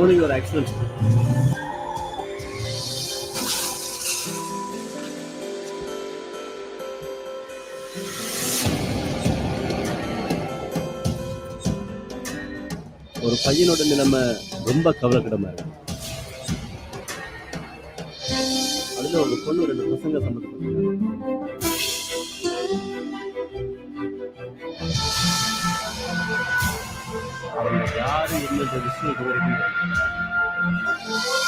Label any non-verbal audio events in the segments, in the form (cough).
Only ஒரு excellence. ஒரு பையனோட நிலைமை ரொம்ப கவலைக்கிடமா இருக்கு அதுல ஒரு பொண்ணு ரெண்டு பசங்க சம்மந்தப்பட்டிருக்காங்க யாரு என்னன்ற விஷயம் இது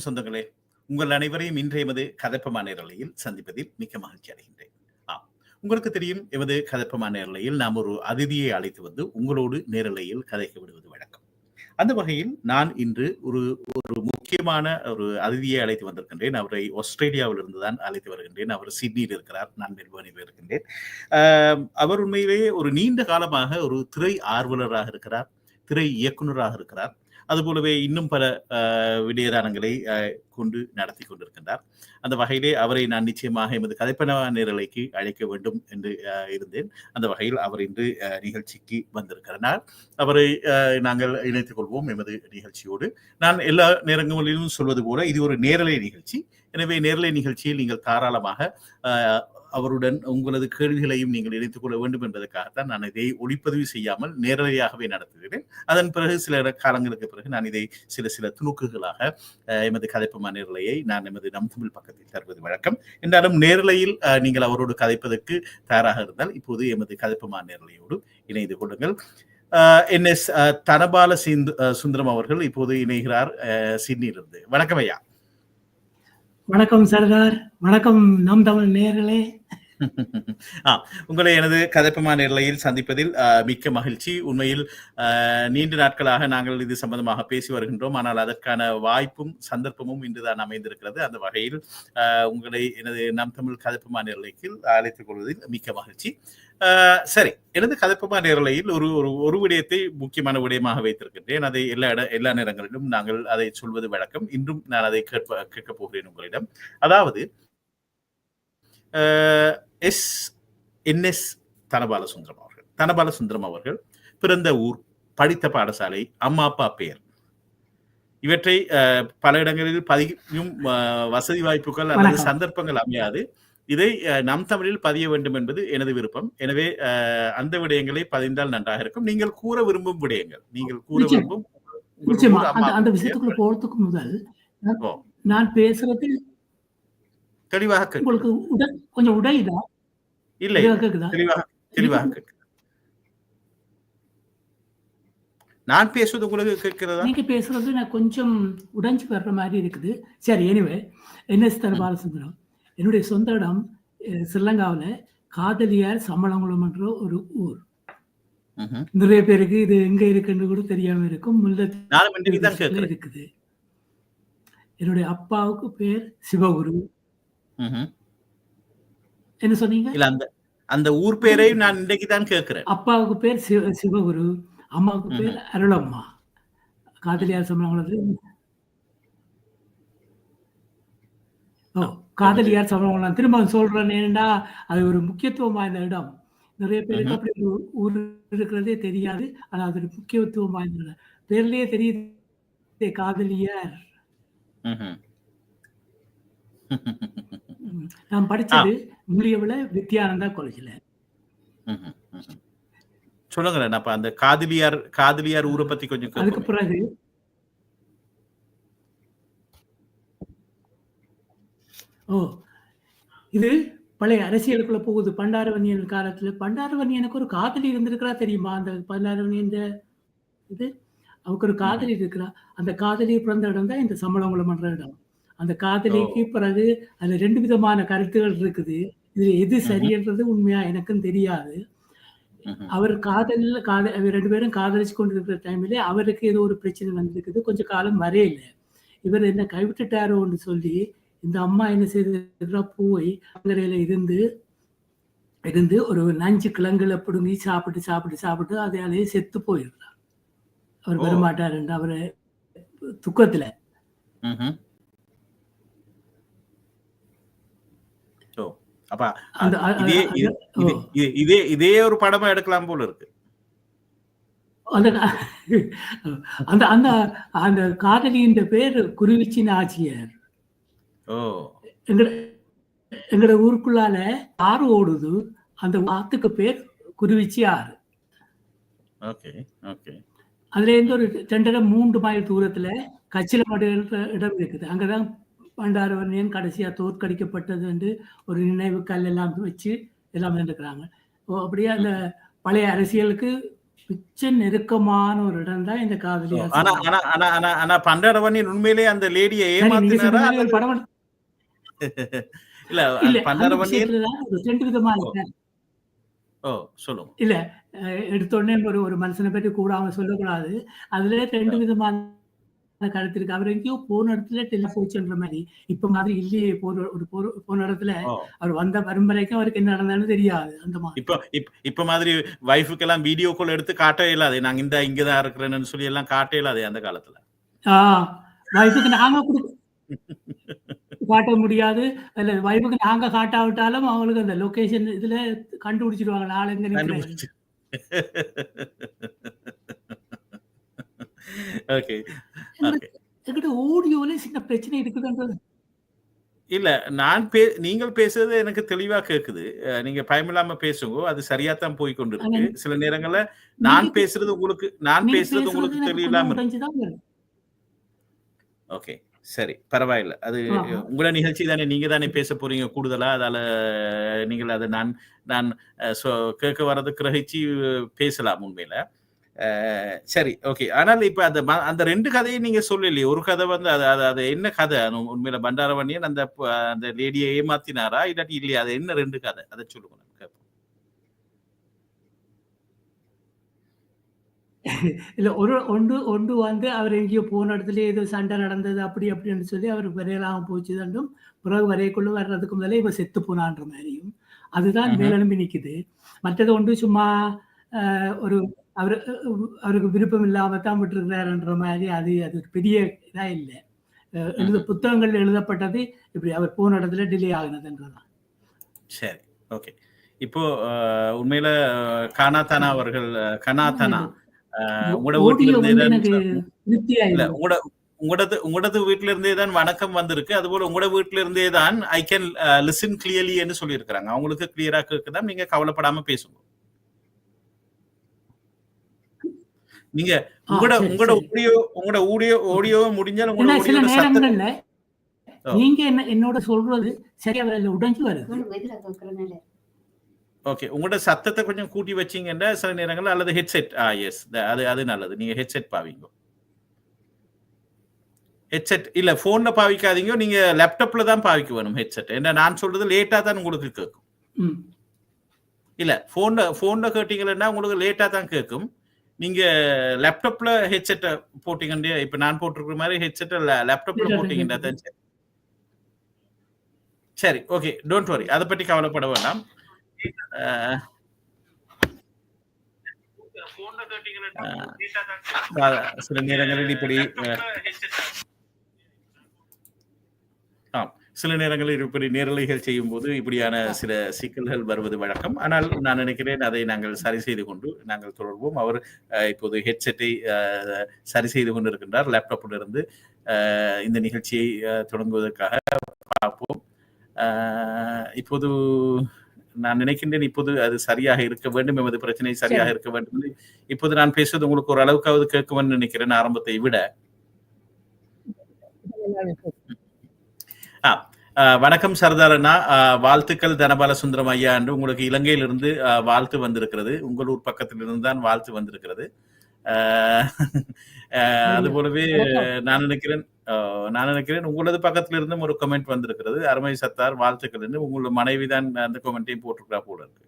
வணக்கம் சொந்தங்களே. உங்கள் அனைவரையும் இன்றைய எமது கதப்பமான நேரலையில் சந்திப்பதில் மிக்க மகிழ்ச்சி அடைகின்றேன். ஆம் உங்களுக்கு தெரியும் எமது கதப்பமான நேரலையில் நாம் ஒரு அதிதியை அழைத்து வந்து உங்களோடு நேரலையில் கதைக்க விடுவது வழக்கம். அந்த வகையில் நான் இன்று ஒரு ஒரு முக்கியமான ஒரு அதிதியை அழைத்து வந்திருக்கின்றேன். அவரை ஆஸ்திரேலியாவிலிருந்து தான் அழைத்து வருகின்றேன். அவர் சிட்னியில் இருக்கிறார் நான் மெல்போர்னில் இருக்கின்றேன். அவர் உண்மையிலேயே ஒரு நீண்ட காலமாக ஒரு திரை ஆர்வலராக இருக்கிறார் திரை இயக்குனராக இருக்கிறார். அதுபோலவே இன்னும் பல விடயதானங்களை கொண்டு நடத்தி கொண்டிருக்கின்றார். அந்த வகையிலே அவரை நான் நிச்சயமாக எமது கதைப்பன நேரலைக்கு அழைக்க வேண்டும் என்று இருந்தேன். அந்த வகையில் அவர் இன்று நிகழ்ச்சிக்கு வந்திருக்கிறார். அவரை நாங்கள் இணைத்துக் கொள்வோம் எமது நிகழ்ச்சியோடு. நான் எல்லா நேரங்களிலும் சொல்வது போல இது ஒரு நேரலை நிகழ்ச்சி. எனவே நேரலை நிகழ்ச்சியில் நீங்கள் தாராளமாக அவருடன் உங்களது கேள்விகளையும் நீங்கள் இணைத்துக் கொள்ள வேண்டும் என்பதற்காகத்தான் நான் இதை ஒளிப்பதிவு செய்யாமல் நேரலையாகவே நடத்துகிறேன். அதன் பிறகு சில காலங்களுக்கு பிறகு நான் இதை சில சில துணுக்குகளாக எமது கதைப்பு நேரலையை நான் எமது நம் தமிழ் பக்கத்தில் தருவது வழக்கம். என்றாலும் நேரலையில் நீங்கள் அவரோடு கதைப்பதற்கு தயாராக இருந்தால் இப்போது எமது கதைப்பு நேரலையோடு இணைந்து கொள்ளுங்கள். என் எஸ் தனபால சிந்து சுந்தரம் அவர்கள் இப்போது இணைகிறார் சிட்னியிலிருந்து. வணக்கம் ஐயா. வணக்கம் சர்தார். வணக்கம் நம் தமிழ் நேர்களே. உங்களை எனது கதைப்பமா நிலையில் சந்திப்பதில் மிக்க மகிழ்ச்சி. உண்மையில் நீண்ட நாட்களாக நாங்கள் இது சம்பந்தமாக பேசி வருகின்றோம். ஆனால் அதற்கான வாய்ப்பும் சந்தர்ப்பமும் இன்றுதான் அமைந்திருக்கிறது. அந்த வகையில் உங்களை எனது நம் தமிழ் கதைப்பமா நிலைக்கு அழைத்துக் கொள்வதில் மிக்க மகிழ்ச்சி. சரி எனது கதைப்பமா நேரலையில் ஒரு ஒரு ஒரு விடயத்தை முக்கியமான விடயமாக வைத்திருக்கின்றேன். அதை எல்லா இட எல்லா நேரங்களிலும் நாங்கள் அதை சொல்வது வழக்கம். இன்றும் நான் அதை கேட்ப கேட்கப் போகிறேன் உங்களிடம். அதாவது எஸ் என்எஸ் தனபால சுந்தரம் அவர்கள் தனபால சுந்தரம் அவர்கள் பிறந்த ஊர் படித்த பாடசாலை அம்மா அப்பா பெயர் இவற்றை பல இடங்களில் பதியும் வசதி வாய்ப்புகள் அல்லது. சந்தர்ப்பங்கள் அமையாது இதை நம் தமிழில் பதிய வேண்டும் என்பது எனது விருப்பம் எனவே அந்த விடயங்களை பதிந்தால் நன்றாக இருக்கும் நீங்கள் கூற விரும்பும் விடயங்கள் நீங்கள் கூற. விரும்பும் அந்த விஷயத்துக்குள்ள. போறதுக்கு முதல். நான் பேசுறது தெளிவாக. உங்களுக்கு கொஞ்சம் உடையுதா இல்லை தெளிவாக. நான் பேசுவது உங்களுக்கு கேட்கிறதா? நீங்க பேசுறது நான் கொஞ்சம் உடைஞ்சு வர்ற மாதிரி இருக்குது. சரி எனிவே என்எஸ் தனபாலசுந்தரம் என்னுடைய சொந்த இடம் ஸ்ரீலங்காவுல காதலியார் சம்பளங்குளம் என்ற ஒரு ஊர். நிறைய பேருக்கு இது எங்க இருக்குன்னு கூட தெரியாம இருக்கும். கேட்கிறேன். இருக்குது. என்னுடைய அப்பாவுக்கு பேர் சிவகுரு. என்ன சொன்னீங்க? இல்ல அந்த அந்த ஊர் பேரையும் நான் இன்றைக்கு தான் கேட்கிறேன். அப்பாவுக்கு பேர் சிவ சிவகுரு அம்மாவுக்கு பேர் அருளம்மா. காதலியார் சம்பளங்குளத்துல ஓ காதலியார் சம்பளங்குளம் திரும்ப சொல்றேன் ஏன்னா அது ஒரு முக்கியத்துவம் வாய்ந்த இடம். நிறைய பேருக்கு அப்படி ஊர் இருக்கிறதே தெரியாது. ஆனா அது ஒரு முக்கியத்துவம் வாய்ந்த இடம். பேர்லயே தெரியுது காதலியார். நான் படிச்சது முள்ளியவில வித்யானந்தா காலேஜ்ல. சொல்லுங்களேன் அப்ப அந்த காதலியார் காதலியார் ஊரை பத்தி கொஞ்சம் அதுக்கு. பிறகு ஓ இது பழைய அரசியலுக்குள்ள போகுது. பண்டாரவன்னியன் காலத்துல பண்டாரவன்னியனுக்கு ஒரு காதலி இருந்திருக்கிறா தெரியுமா? அந்த பண்டாரவன்னியன் இது அவருக்கு ஒரு காதலி இருக்கிறா. அந்த காதலி பிறந்த இடம் தான் இந்த பண்ற இடம். அந்த காதலிக்கு பிறகு அதுல ரெண்டு விதமான கருத்துகள் இருக்குது. இதுல எது சரியன்றது உண்மையா எனக்கும் தெரியாது. அவர் காதல்ல காதல் அவர் ரெண்டு பேரும் காதலிச்சு கொண்டிருக்கிற டைம்ல அவருக்கு ஏதோ ஒரு பிரச்சனை வந்திருக்குது. கொஞ்ச காலம் வரையில இவர் என்ன கைவிட்டுட்டாரோன்னு சொல்லி இந்த அம்மா என்ன செய்திருக்கிறா? போய் அங்கரையில இருந்து இருந்து ஒரு நஞ்சு கிழங்குல பிடுங்கி சாப்பிட்டு சாப்பிட்டு சாப்பிட்டு அதையாலேயே செத்து போயிடுறார் அவர் ஓ. வரமாட்டாருன்னு அவரு துக்கத்துல ம்ஹும். ஓ அப்ப இதே இது-. இது- ஒரு படமா எடுக்கலாம் போல இருக்கு. அந்த அந்த அந்த அந்த காதலியின் பேர் குருவிச்சி நாச்சியார் ஓ. எங்கட ஊருக்குள்ளால ஆறு ஓடுது. அந்த ஆத்துக்கு பேர் குருவிச்சி ஆறு ஓகே ஓகே. அதுல இருந்து ஒரு ரெண்டரை மூன்று மைல் தூரத்துல கச்சிலமடு என்ற இடம் இருக்குது. அங்கதான் பண்டாரவன்யன் கடைசியா தோற்கடிக்கப்பட்டது என்று ஒரு நினைவு கல் எல்லாம் வச்சு எல்லாம் இருக்கிறாங்க அப்படியே அந்த பழைய அரசியலுக்கு மிச்ச நெருக்கமான ஒரு இடம் தான் இந்த காதலி ஆனா உண்மையிலே அந்த லேடியை ஏமாத்தினாரா? படம் (laughs) இல்ல இல்ல விதமான இல்ல அஹ் எடுத்த உடனே ஒரு ஒரு மனுஷனை பற்றி கூடாம சொல்லக்கூடாது. அதுல ரெண்டு விதமான கருத்து இருக்கு அவர் எங்கேயோ போன இடத்துல டெல்ல போச்சுன்ற மாதிரி. இப்ப மாதிரி இல்லையே போன ஒரு போன இடத்துல. அவர் வந்த வரும் வரைக்கும் அவருக்கு என்ன நடந்தாலும் தெரியாது அந்த மாதிரி. இப்ப இப்ப மாதிரி வைஃபுக்கு எல்லாம் வீடியோ கால் எடுத்து காட்ட இயலாது நாங்க இந்த இங்கதான் இருக்கிறேன்னு சொல்லி எல்லாம் காட்ட இயலாது அந்த காலத்துல? ஆஹ் வைஃபுக்கு நாங்க காட்ட முடியாது. இல்ல வைஃபுக்கு நாங்க காட்டாவிட்டாலும் அவங்களுக்கு அந்த லொகேஷன் இதுல கண்டுபிடிச்சிருவாங்க நாளை எங்க (laughs) எங்கிட்ட சின்ன பிரச்சனை இருக்குதுன்றது. இல்ல நான் பே நீங்கள் பேசுறது எனக்கு தெளிவா கேக்குது. நீங்க பயமில்லாம பேசுங்க அது சரியா தான் போய் கொண்டிருக்கு. சில நேரங்கள்ல நான் பேசுறது உங்களுக்கு நான் பேசுறது உங்களுக்கு தெளிவில்லாம. ஓகே சரி பரவாயில்ல. அது. உங்களோட நிகழ்ச்சி தானே நீங்க தானே பேச போறீங்க கூடுதலா? அதால நீங்கள் அதை நான் நான் கேட்க வர்றது கிரகிச்சு பேசலாம் உண்மையில. சரி ஓகே ஆனால் இப்ப அந்த அந்த ரெண்டு கதையை நீங்க சொல்லலையே. ஒரு கதை வந்து அது அது அது என்ன கதை? உண்மையில பண்டாரவணியன் அந்த அந்த லேடியை ஏமாத்தினாரா? இல்லாட்டி இல்லையா? அது என்ன ரெண்டு கதை? அதை சொல்லுங்க. இல்ல ஒரு ஒன்று ஒன்று வந்து அவர் எங்கேயோ போன இடத்துல ஏதோ சண்டை நடந்தது அப்படி அப்படின்னு சொல்லி அவர் வரையலாம் போச்சு. தண்டும் பிறகு வரையக்குள்ள வர்றதுக்கு முதல்ல இவ செத்து போனான்ற மாதிரியும். அதுதான் ம்ஹும். மேலெழும்பி நிக்குது. மற்றது ஒன்று சும்மா ஒரு அவர் அவருக்கு விருப்பம் இல்லாம தான் விட்டுருக்கிறாருன்ற மாதிரி அது அது ஒரு பெரிய இதா இல்லை. எழுத புத்தகங்கள்ல எழுதப்பட்டது இப்படி அவர் போன இடத்துல டிலே ஆகுனதுன்றதான் சரி ஓகே இப்போ உண்மையில அஹ், கானாத்தானா அவர்கள் அஹ், உங்களோட வீட்டுல உங்களது உங்களது வீட்ல இருந்தே தான் வணக்கம் வந்திருக்கு. அதுபோல உங்களோட வீட்ல இருந்தே தான் ஐ கேன் லிசன் கிளியர்லின்னு சொல்லியிருக்கிறாங்க. அவங்களுக்கு கிளியரா கேக்குதா? நீங்க கவலைப்படாம பேசுங்க. நீங்க உங்களோட உங்களோட. ஆடியோ உங்களோட ஆடியோ ஆடியோ முடிஞ்சால் உங்களோட சில நேரங்கள்ல. நீங்க என்ன என்னோட சொல்றது சரியா வரல உடைஞ்சு வருது. ஓகே உங்களோட சத்தத்தை கொஞ்சம் கூட்டி வச்சீங்கன்னா சில நேரங்கள்ல அல்லது ஹெட்செட் ஆ எஸ் அது அது நல்லது. நீங்க ஹெட்செட் பாவிங்க. ஹெட்செட் இல்ல போன்ல பாவிக்காதீங்க நீங்க லேப்டாப்ல தான் பாவிக்க வேணும் ஹெட்செட் ஏன்னா நான் சொல்றது லேட்டா தான் உங்களுக்கு கேட்கும். இல்ல போன்ல போன்ல கேட்டீங்கன்னா உங்களுக்கு லேட்டா தான் கேட்கும் நீங்க லேப்டாப்ல ஹெட்செட் போட்டீங்கன்னா இப்ப நான் போட்டிருக்கிற மாதிரி ஹெட்செட் லேப்டாப்ல இல்ல. தான் சரி. சரி ஓகே டோன்ட் வரி அதை பற்றி கவலைப்பட வேண்டாம். சில நேரங்களில் இப்படி சில நேரங்களில் இப்படி நேரலைகள் செய்யும் போது இப்படியான சில சிக்கல்கள் வருவது வழக்கம். ஆனால் நான் நினைக்கிறேன் அதை நாங்கள் சரி செய்து கொண்டு நாங்கள் தொடர்வோம். அவர் இப்போது ஹெட்செட்டை சரி செய்து கொண்டிருக்கின்றார். லேப்டாப்பில் இருந்து அஹ், இந்த நிகழ்ச்சியை தொடங்குவதற்காக பார்ப்போம். இப்போது நான் நினைக்கின்றேன் இப்போது அது சரியாக இருக்க வேண்டும் எமது பிரச்சனை சரியாக இருக்க வேண்டும் என்று. இப்போது நான் பேசுவது உங்களுக்கு ஒரு அளவுக்காவது கேட்கும்னு நினைக்கிறேன் ஆரம்பத்தை விட. ஆ. அஹ், வணக்கம் சர்தார் அண்ணா. அஹ், வாழ்த்துக்கள் தனபால சுந்தரம் ஐயா என்று உங்களுக்கு இலங்கையிலிருந்து வாழ்த்து வந்திருக்கிறது. உங்கள் ஊர் பக்கத்திலிருந்து தான் வாழ்த்து வந்திருக்கிறது. அது போலவே நான் நினைக்கிறேன் நான் நினைக்கிறேன் உங்களது பக்கத்துல இருந்தும் ஒரு கமெண்ட் வந்திருக்கிறது. அருமை சத்தார் வாழ்த்துக்கள் என்று உங்களோட மனைவி தான் அந்த கமெண்ட்டையும் போட்டிருக்கிறா போல இருக்கு.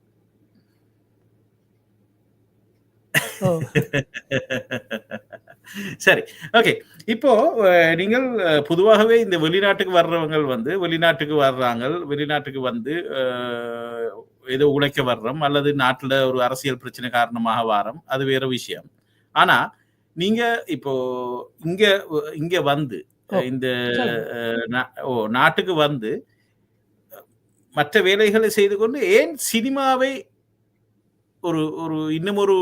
(laughs) சரி ஓகே இப்போ நீங்கள் பொதுவாகவே இந்த வெளிநாட்டுக்கு வர்றவங்க வந்து வெளிநாட்டுக்கு வர்றாங்க வெளிநாட்டுக்கு வந்து ஏதோ உழைக்க வர்றோம் அல்லது நாட்டுல ஒரு அரசியல் பிரச்சனை காரணமாக வாரம் அது வேற விஷயம். ஆனா நீங்க இப்போ இங்க இங்க வந்து இந்த ஓ நாட்டுக்கு வந்து மற்ற வேலைகளை செய்து கொண்டு ஏன் சினிமாவை ஒரு ஒரு இன்னும் ஒரு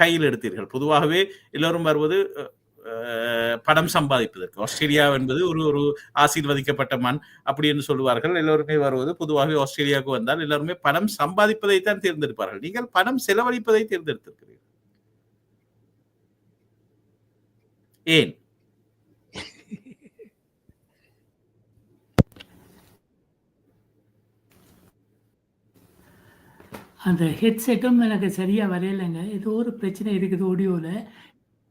கையில் எடுத்தீர்கள். பொதுவாகவே எல்லோரும் வருவது படம் பணம் சம்பாதிப்பதற்கு. ஆஸ்திரேலியா என்பது ஒரு ஒரு ஆசீர்வதிக்கப்பட்ட மண் அப்படி என்று சொல்லுவார்கள். எல்லோருமே வருவது பொதுவாகவே ஆஸ்திரேலியாவுக்கு வந்தால் எல்லாருமே பணம் சம்பாதிப்பதை தான் தேர்ந்தெடுப்பார்கள். நீங்கள் பணம் செலவழிப்பதை தேர்ந்தெடுத்திருக்கிறீர்கள். ஏன்? அந்த ஹெட்செட்டும் எனக்கு சரியா வரையலைங்க. ஏதோ ஒரு பிரச்சனை இருக்குது ஆடியோல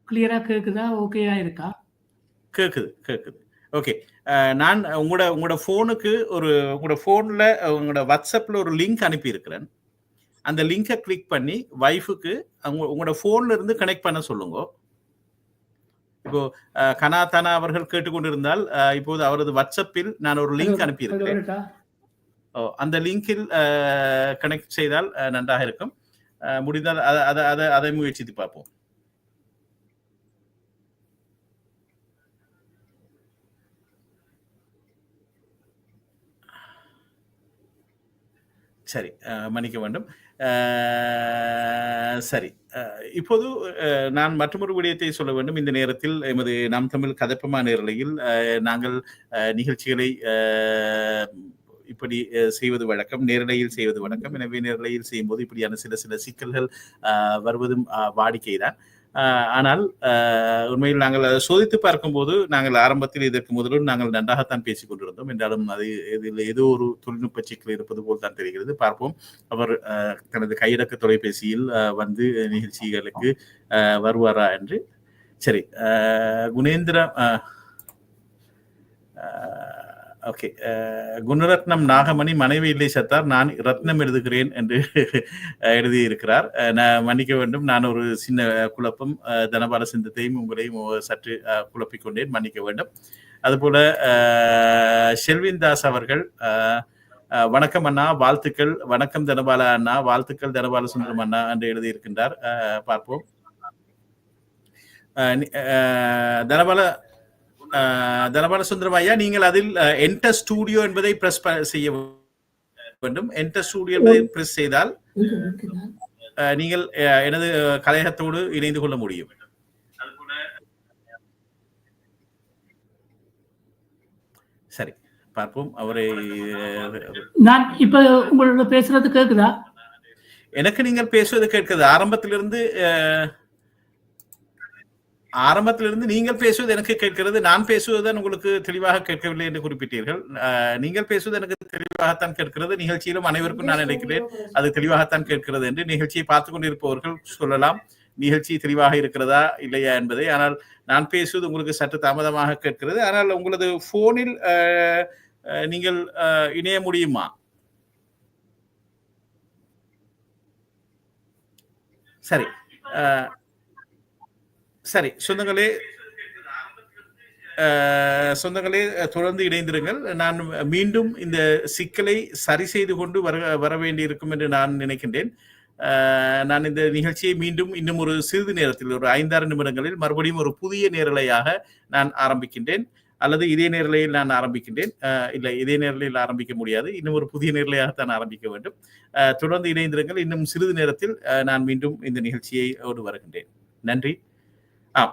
கிளியரா கேக்குதா? ஓகேயா இருக்கா? கேக்குது கேக்குது. ஓகே நான் உங்களோட உங்களோட ஃபோனுக்கு ஒரு உங்களோட ஃபோனில் உங்களோட வாட்ஸ்அப்பில் ஒரு லிங்க் அனுப்பியிருக்கிறேன். அந்த லிங்கை கிளிக் பண்ணி வைஃபுக்கு அவங்க உங்களோட ஃபோன்ல இருந்து கனெக்ட் பண்ண சொல்லுங்க. இப்போ கனா தனா அவர்கள் கேட்டுக்கொண்டிருந்தால் இப்போது அவரது வாட்ஸ்அப்பில் நான் ஒரு லிங்க் அனுப்பியிருக்கிறேன். அந்த லிங்கில் கனெக்ட் செய்தால் நன்றாக இருக்கும். அஹ், முடிந்தால் அதை அதை அதை அதை முயற்சித்து பார்ப்போம். சரி மன்னிக்க வேண்டும். சரி. அஹ், இப்போது அஹ், நான் மற்றொரு விடயத்தை சொல்ல வேண்டும். இந்த நேரத்தில் எமது நாம் தமிழ் கதப்பமா நேரலையில் அஹ், நாங்கள் அஹ், நிகழ்ச்சிகளை அஹ், இப்படி செய்வது வழக்கம் நேரலையில் செய்வது வழக்கம். எனவே நேரலையில் செய்யும்போது இப்படியான சில சில சிக்கல்கள் வருவதும் வாடிக்கை வாடிக்கைதான். ஆனால் உண்மையில் நாங்கள் அதை சோதித்து பார்க்கும்போது நாங்கள் ஆரம்பத்தில் இதற்கு முதலும் நாங்கள் நன்றாகத்தான் பேசிக் கொண்டிருந்தோம். என்றாலும் அது இதில் ஏதோ ஒரு தொழில்நுட்ப சிக்கல் இருப்பது போல் தான் தெரிகிறது. பார்ப்போம். அவர் தனது கையடக்க தொலைபேசியில் வந்து நிகழ்ச்சிகளுக்கு வருவாரா என்று. சரி குணேந்திர ஓகே குணரத்னம் நாகமணி மனைவி இல்லை சத்தார் நான் ரத்னம் எழுதுகிறேன் என்று எழுதியிருக்கிறார் நான் மன்னிக்க வேண்டும் நான் ஒரு சின்ன குழப்பம் தனபால சிந்தத்தையும் உங்களையும் சற்று குழப்பிக்கொண்டேன் மன்னிக்க வேண்டும் அதுபோல ஷெல்வின் தாஸ் அவர்கள் வணக்கம் அண்ணா வாழ்த்துக்கள் வணக்கம் தனபால அண்ணா வாழ்த்துக்கள் தனபால சுந்தரம் அண்ணா என்று எழுதியிருக்கின்றார். பார்ப்போம். தனபால தனபால சுந்தரம் ஐயா நீங்கள் அதில் என்டர் ஸ்டூடியோ என்பதை பிரஸ் செய்ய வேண்டும். என்டர் ஸ்டூடியோ என்பதை பிரஸ் செய்தால் நீங்கள் எனது கலையகத்தோடு இணைந்து கொள்ள முடியும். சரி பார்ப்போம். அவரை நான் இப்ப உங்களோட பேசுறது கேக்குதா? எனக்கு நீங்கள் பேசுவது கேட்குது. ஆரம்பத்திலிருந்து ஆரம்பத்திலிருந்து நீங்கள் பேசுவது எனக்கு கேட்கிறது நான் பேசுவதுதான் உங்களுக்கு தெளிவாக கேட்கவில்லை என்று குறிப்பிட்டீர்கள். அஹ், நீங்கள் பேசுவது எனக்கு தெளிவாகத்தான் கேட்கிறது. நிகழ்ச்சியிலும் அனைவருக்கும் நான் நினைக்கிறேன் அது தெளிவாகத்தான் கேட்கிறது என்று நிகழ்ச்சியை பார்த்து கொண்டிருப்பவர்கள் சொல்லலாம். நிகழ்ச்சி தெளிவாக இருக்கிறதா இல்லையா என்பதை. ஆனால் நான் பேசுவது உங்களுக்கு சற்று தாமதமாக கேட்கிறது. ஆனால் உங்களது போனில் அஹ், நீங்கள் அஹ், இணைய முடியுமா? சரி. சரி சொந்தங்களே சொந்தங்களே தொடர்ந்து இணைந்திருங்கள். நான் மீண்டும் இந்த சிக்கலை சரி செய்து கொண்டு வர வர வேண்டியிருக்கும் என்று நான் நினைக்கின்றேன். நான் இந்த நிகழ்ச்சியை மீண்டும் இன்னும் ஒரு சிறிது நேரத்தில் ஒரு ஐந்தாறு நிமிடங்களில் மறுபடியும் ஒரு புதிய நேரலையாக நான் ஆரம்பிக்கின்றேன். அல்லது இதே நேரலையில் நான் ஆரம்பிக்கின்றேன். இல்லை இதே நேரலையில் ஆரம்பிக்க முடியாது. இன்னும் ஒரு புதிய நேரலையாகத்தான் ஆரம்பிக்க வேண்டும். தொடர்ந்து இணைந்திருங்கள். இன்னும் சிறிது நேரத்தில் நான் மீண்டும் இந்த நிகழ்ச்சியை ஓடு வருகின்றேன். நன்றி. ஆ